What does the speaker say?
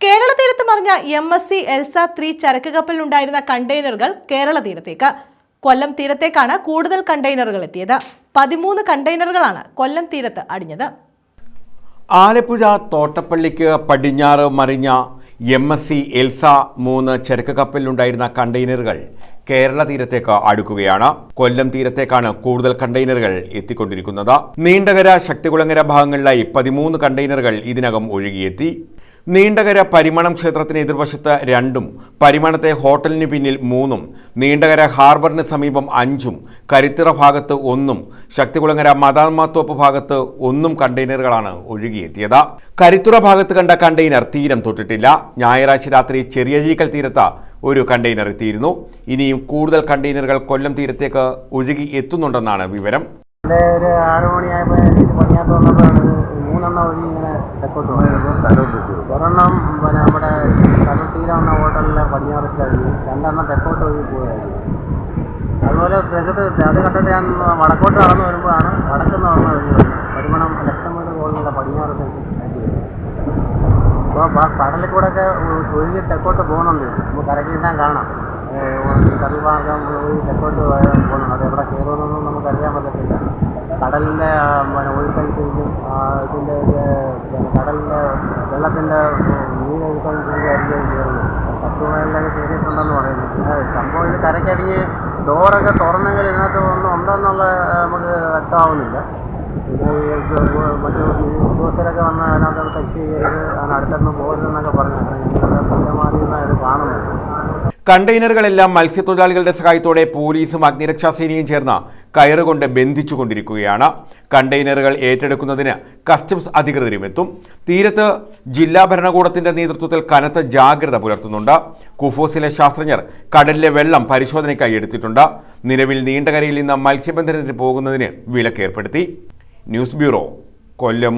കേരള തീരത്ത് മറിഞ്ഞ M S C Elsa three ചരക്ക് കപ്പലിലുണ്ടായിരുന്ന കണ്ടെയ്നറുകൾ കേരള തീരത്തേക്ക് കൊല്ലം തീരത്തേക്കാണ് കൂടുതൽ കണ്ടെയ്നറുകൾ എത്തിയത്. പതിമൂന്ന് കണ്ടെയ്നറുകളാണ് കൊല്ലം തീരത്ത് അടിഞ്ഞത്. ആലപ്പുഴ തോട്ടപ്പള്ളിക്ക് പടിഞ്ഞാറ് മറിഞ്ഞ എം എസ് സി എൽസ മൂന്ന് ചരക്ക് കപ്പലിലുണ്ടായിരുന്ന കണ്ടെയ്നറുകൾ കേരള തീരത്തേക്ക് അടുക്കുകയാണ്. കൊല്ലം തീരത്തേക്കാണ് കൂടുതൽ കണ്ടെയ്നറുകൾ എത്തിക്കൊണ്ടിരിക്കുന്നത്. നീണ്ടകര ശക്തികുളങ്ങര ഭാഗങ്ങളിലായി പതിമൂന്ന് കണ്ടെയ്നറുകൾ ഇതിനകം ഒഴുകിയെത്തി. നീണ്ടകര പരിമണം ക്ഷേത്രത്തിന് എതിർവശത്ത് രണ്ടും പരിമണത്തെ ഹോട്ടലിന് പിന്നിൽ മൂന്നും നീണ്ടകര ഹാർബറിന് സമീപം അഞ്ചും കരിത്തിറ ഭാഗത്ത് ഒന്നും ശക്തികുളങ്ങര മദാമാത്തോപ്പ് ഭാഗത്ത് ഒന്നും കണ്ടെയ്നറുകളാണ് ഒഴുകിയെത്തിയത്. കരിത്തുറ ഭാഗത്ത് കണ്ട കണ്ടെയ്നർ തീരം തൊട്ടിട്ടില്ല. ഞായറാഴ്ച രാത്രി ചെറിയ ജീക്കൽ തീരത്ത് ഒരു കണ്ടെയ്നർ എത്തിയിരുന്നു. ഇനിയും കൂടുതൽ കണ്ടെയ്നറുകൾ കൊല്ലം തീരത്തേക്ക് ഒഴുകി എത്തുന്നുണ്ടെന്നാണ് വിവരം. ഒരു ആറ് മണിയായപ്പോൾ മൂന്നെണ്ണം ഒഴുകി ഇങ്ങനെ തെക്കോട്ട് ഒരെണ്ണം പിന്നെ നമ്മുടെ കടൽ തീരം എന്ന ഹോട്ടലിലെ പടിഞ്ഞാറ് രണ്ടെണ്ണം തെക്കോട്ട് ഒഴുകി പോയായിരുന്നു അതുപോലെ തെക്കത്ത് അത് കണ്ടിട്ട് ഞാൻ വടക്കോട്ട് കടന്നു വരുമ്പോഴാണ് വടക്കെന്ന് ഒരെണ്ണം കഴിഞ്ഞു ലക്ഷം വീട് കോളുകളുടെ പടിഞ്ഞാറ് അപ്പോൾ കടലിൽ കൂടെ ഒക്കെ ഒഴുകി തെക്കോട്ട് പോകുന്നുണ്ട് നമുക്ക് കരയ്ക്ക് കിട്ടാൻ കാണാം. കടൽ ഭാഗം ഒഴുകി തെക്കോട്ട് പോകണം. അത് എവിടെ കയറുമെന്നൊന്നും നമുക്കറിയാൻ പറ്റത്തില്ല. കടലിന്റെ പിന്നെ ഒഴുക്കനുസരിച്ചും ഇതിന്റെ ഇത് പിന്നെ കടലിന്റെ വെള്ളത്തിന്റെ നീരൊഴുക്കനുസരിച്ചായിരിക്കും കയറുന്നത് പത്ത് മൈലിലൊക്കെ കയറിയിട്ടുണ്ടെന്ന് പറയുന്നു. സംഭവം ഇത് കരയ്ക്കടിഞ്ഞ് ഡോറൊക്കെ തുറന്നെങ്കിൽ ഇതിനകത്ത് ഒന്നും ഉണ്ടെന്നുള്ള നമുക്ക് വ്യക്തമാവുന്നില്ല. പിന്നെ മറ്റു ഉദ്യോഗസ്ഥരൊക്കെ വന്ന് അതിനകത്ത് ടച്ച് ചെയ്ത് അതിന് അടുത്തൊന്നും പോകരുതെന്നൊക്കെ പറഞ്ഞു കണ്ടെയ്നറുകളെല്ലാം മത്സ്യത്തൊഴിലാളികളുടെ സഹായത്തോടെ പോലീസും അഗ്നിരക്ഷാ സേനയും ചേർന്ന് കയറുകൊണ്ട് ബന്ധിച്ചുകൊണ്ടിരിക്കുകയാണ്. കണ്ടെയ്നറുകൾ ഏറ്റെടുക്കുന്നതിന് കസ്റ്റംസ് അധികൃതരും എത്തും. തീരത്ത് ജില്ലാ ഭരണകൂടത്തിന്റെ നേതൃത്വത്തിൽ കനത്ത ജാഗ്രത പുലർത്തുന്നുണ്ട്. കുഫോസിലെ ശാസ്ത്രജ്ഞർ കടലിലെ വെള്ളം പരിശോധനയ്ക്കായി എടുത്തിട്ടുണ്ട്. നിലവിൽ നീണ്ടകരയിൽ നിന്ന് മത്സ്യബന്ധനത്തിന് പോകുന്നതിന് വിലക്കേർപ്പെടുത്തി. News bureau Kollam.